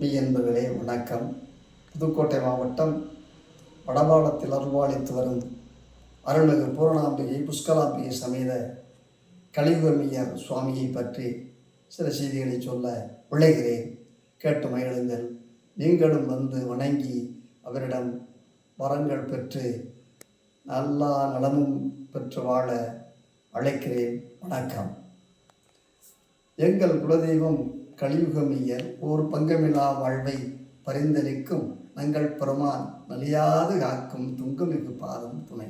மெய்யன்பர்களே வணக்கம். புதுக்கோட்டை மாவட்டம் வடபாளத்தில் அருள்வாளித்து வரும் அருள்மிகு பூரணாம்பிகை புஷ்கலாம்பிகை சமேத கலியுகமியர் சுவாமியை பற்றி சில செய்திகளை சொல்ல விளைகிறேன் கேட்டு மகிழுங்கள். நீங்களும் வந்து வணங்கி அவரிடம் வரங்கள் பெற்று நல்லா நலமும் பெற்று வாழ அழைக்கிறேன். வணக்கம். எங்கள் குலதெய்வம் கலியுகமியர் ஓர் பங்கமிலா வாழ்வை பரிந்தளிக்கும் நங்கள் பெருமான் நலியாது காக்கும் துங்கமிகு பாதம் துணை.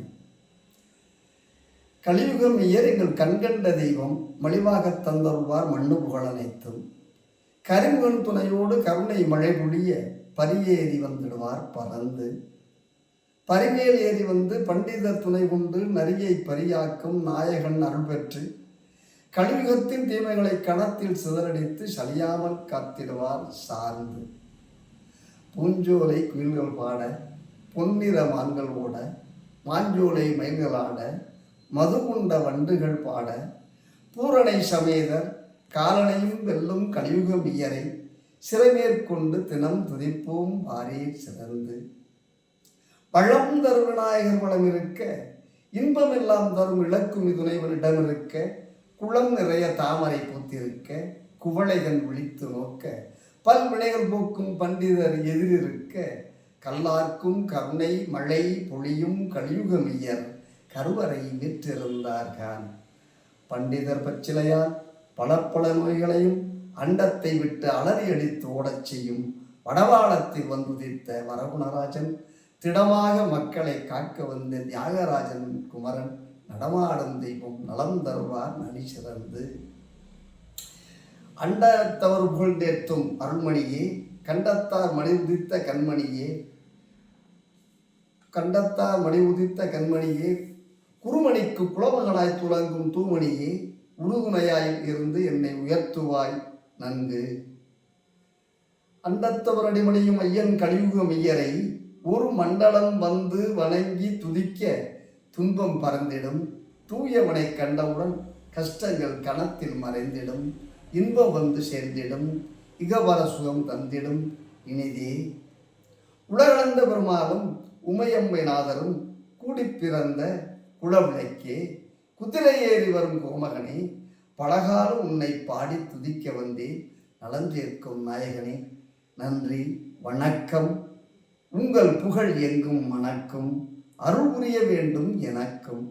கலியுகமியர் எங்கள் கண்கண்ட தெய்வம் மலிவாகத் தந்தருள்வார் மண்ணு புகழனைத்தும் கரிமுகன் துணையோடு கருணை மழை பொழிய பரியேறி வந்துடுவார் பறந்து பரிமேல் ஏறி வந்து பண்டிதர் துணை கொண்டு நரியை பரியாக்கும் நாயகன் அருள் பெற்று கலியுகத்தின் தீமைகளை கணத்தில் சிதறடித்து சலியாமல் காத்திடுவார் சார்ந்து. பூஞ்சோலை குயில்கள் பாட பொன்னிற மான்கள் ஓட மாஞ்சோலை மயில்களாட மதுகுண்ட வண்டுகள் பாட பூரணை சமேதர் காலனையும் வெல்லும் கலியுக சிறை மேற்கொண்டு தினம் துதிப்போம் பாரீர் சிறந்து. பழம் தரும் விநாயகர் வளம் இருக்க இன்பமெல்லாம் தரும் இழக்கும் இதுனைவனிடம் இருக்க குளம் நிறைய தாமரை பூத்திருக்க குவளைகள் விழித்து நோக்க பல் வினைகள் போக்கும் பண்டிதர் எதிரிருக்க கல்லார்க்கும் கருணை மழை பொழியும் கலியுகமியர் கருவறை விற்றிருந்தார்கான் பண்டிதர் பச்சிலையால் பல பல நோய்களையும் அண்டத்தை விட்டு அலறி அடித்து ஓடச் செய்யும் வடவாளத்தில் வந்துதித்த வரகுணராஜன் திடமாக மக்களை காக்க வந்த தியாகராஜன் குமரன் நடமாடும் தெய்வம் நலம் தருவார் நனி சிறந்து. அண்டத்தவர் புகழ்ந்தேற்றும் அருள்மணியே கண்டத்தார் மணி உதித்த கண்மணியே கண்டத்தார் மணி உதித்த கண்மணியே குருமணிக்கு குலமகனாய் துலங்கும் தூமணியே உறுதுணையாய் இருந்து என்னை உயர்த்துவாய் நன்கு. அண்டத்தவர் அடிமணியும் ஐயன் கலியுக ஐயரை ஒரு மண்டலம் வந்து வணங்கி துதிக்க துன்பம் பறந்திடும். தூயவனை கண்டவுடன் கஷ்டங்கள் கணத்தில் மறைந்திடும். இன்பம் வந்து சேர்ந்திடும். இகவர சுகம் தந்திடும். இனிதே. உலகளந்த பெருமாளும் உமையம்மை நாதரும் கூடி பிறந்த குளவிளைக்கே குதிரை ஏறி வரும் கோமகனே பலகாலம் உன்னை பாடி துதிக்க வந்தே. நலஞ்சேர்க்கும் நாயகனே நன்றி வணக்கம். உங்கள் புகழ் எங்கும் வணக்கம் அருள் புரிய வேண்டும் எனக்கும்.